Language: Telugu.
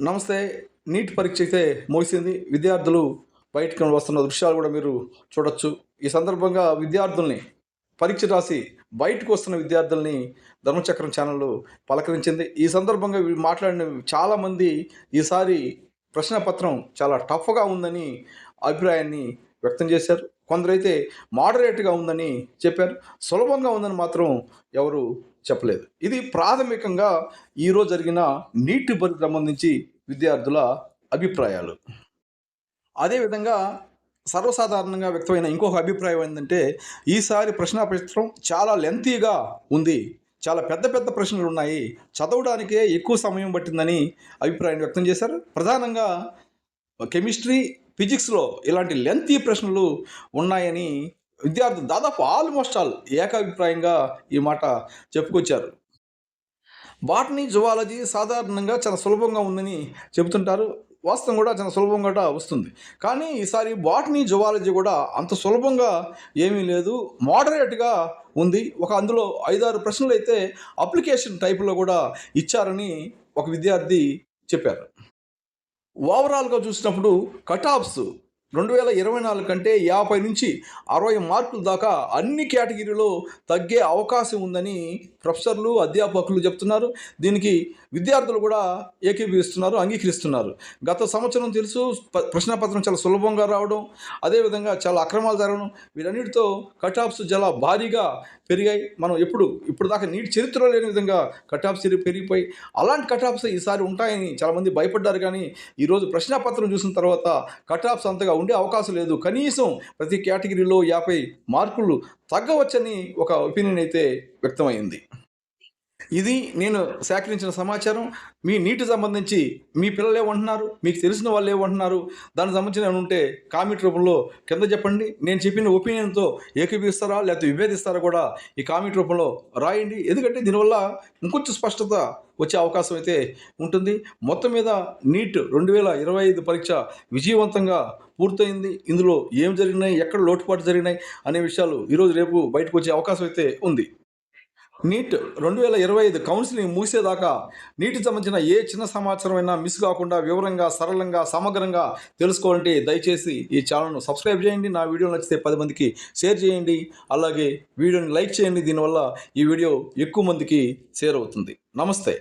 నమస్తే నీట్ పరీక్ష అయితే ముగిసింది. విద్యార్థులు బయటకు వస్తున్న దృశ్యాలు కూడా మీరు చూడొచ్చు. ఈ సందర్భంగా విద్యార్థుల్ని పరీక్ష రాసి బయటకు వస్తున్న విద్యార్థుల్ని ధర్మచక్రం ఛానల్ పలకరించింది. ఈ సందర్భంగా మాట్లాడిన చాలామంది ఈసారి ప్రశ్నపత్రం చాలా టఫ్గా ఉందని అభిప్రాయాన్ని వ్యక్తం చేశారు. కొందరైతే మోడరేట్గా ఉందని చెప్పారు. సులభంగా ఉందని మాత్రం ఎవరు చెప్పలేదు. ఇది ప్రాథమికంగా ఈరోజు జరిగిన నీటి బరికి సంబంధించి విద్యార్థుల అభిప్రాయాలు. అదేవిధంగా సర్వసాధారణంగా వ్యక్తమైన ఇంకొక అభిప్రాయం ఏంటంటే ఈసారి ప్రశ్నాపత్రం చాలా లెంతీగా ఉంది. చాలా పెద్ద పెద్ద ప్రశ్నలు ఉన్నాయి. చదవడానికే ఎక్కువ సమయం పట్టిందని అభిప్రాయం వ్యక్తం చేశారు. ప్రధానంగా కెమిస్ట్రీ ఫిజిక్స్లో ఇలాంటి లెంతీ ప్రశ్నలు ఉన్నాయని విద్యార్థులు దాదాపు ఆల్మోస్ట్ ఆల్ ఏకాభిప్రాయంగా ఈ మాట చెప్పుకొచ్చారు. బాటనీ జువాలజీ సాధారణంగా చాలా సులభంగా ఉందని చెబుతుంటారు. వాస్తవం కూడా చాలా సులభంగా వస్తుంది. కానీ ఈసారి బాటనీ జువాలజీ కూడా అంత సులభంగా ఏమీ లేదు. మోడరేట్గా ఉంది. ఒక అందులో ఐదారు ప్రశ్నలు అయితే అప్లికేషన్ టైపులో కూడా ఇచ్చారని ఒక విద్యార్థి చెప్పారు. ఓవరాల్గా చూసినప్పుడు కటాప్స్ రెండు వేల ఇరవై నాలుగు కంటే యాభై నుంచి అరవై మార్కుల దాకా అన్ని కేటగిరీలో తగ్గే అవకాశం ఉందని ప్రొఫెసర్లు అధ్యాపకులు చెప్తున్నారు. దీనికి విద్యార్థులు కూడా ఏకీభవిస్తున్నారు అంగీకరిస్తున్నారు. గత సంవత్సరం తెలుసు ప్రశ్నపత్రం చాలా సులభంగా రావడం అదేవిధంగా చాలా అక్రమాలు జరగడం వీటన్నిటితో కటాప్స్ చాలా భారీగా పెరిగాయి. మనం ఎప్పుడు ఇప్పుడు దాకా నీటి చరిత్రలో లేని విధంగా కటాప్స్ పెరిగిపోయి అలాంటి కటాప్స్ ఈసారి ఉంటాయని చాలామంది భయపడ్డారు. కానీ ఈరోజు ప్రశ్నపత్రం చూసిన తర్వాత కటాప్స్ అంతగా ఉండే అవకాశం లేదు. కనీసం ప్రతి కేటగిరీలో యాభై మార్కులు తగ్గవచ్చని ఒక ఒపీనియన్ అయితే వ్యక్తమైంది. ఇది నేను సేకరించిన సమాచారం. మీ నీటి సంబంధించి మీ పిల్లలు ఏమంటున్నారు? మీకు తెలిసిన వాళ్ళు ఏమంటున్నారు? దానికి సంబంధించిన ఏమైనా ఉంటే కామెంట్ రూపంలో కింద చెప్పండి. నేను చెప్పిన ఒపీనియన్తో ఏకీపిస్తారా లేకపోతే విభేదిస్తారా కూడా ఈ కామెంట్ రూపంలో రాయండి. ఎందుకంటే దీనివల్ల ఇంకొంచెం స్పష్టత వచ్చే అవకాశం అయితే ఉంటుంది. మొత్తం మీద నీట్ రెండు వేల ఇరవై ఐదు పరీక్ష విజయవంతంగా పూర్తయింది. ఇందులో ఏం జరిగినాయి? ఎక్కడ లోటుపాటు జరిగినాయి? అనే విషయాలు ఈరోజు రేపు బయటకు వచ్చే అవకాశం అయితే ఉంది. నీట్ రెండు వేల ఇరవై ఐదు కౌన్సిలింగ్ ముగిసేదాకా నీటికి సంబంధించిన ఏ చిన్న సమాచారం అయినా మిస్ కాకుండా వివరంగా సరళంగా సమగ్రంగా తెలుసుకోవాలంటే దయచేసి ఈ ఛానల్ను సబ్స్క్రైబ్ చేయండి. నా వీడియో నచ్చితే పది మందికి షేర్ చేయండి. అలాగే వీడియోని లైక్ చేయండి. దీనివల్ల ఈ వీడియో ఎక్కువ మందికి షేర్ అవుతుంది. నమస్తే.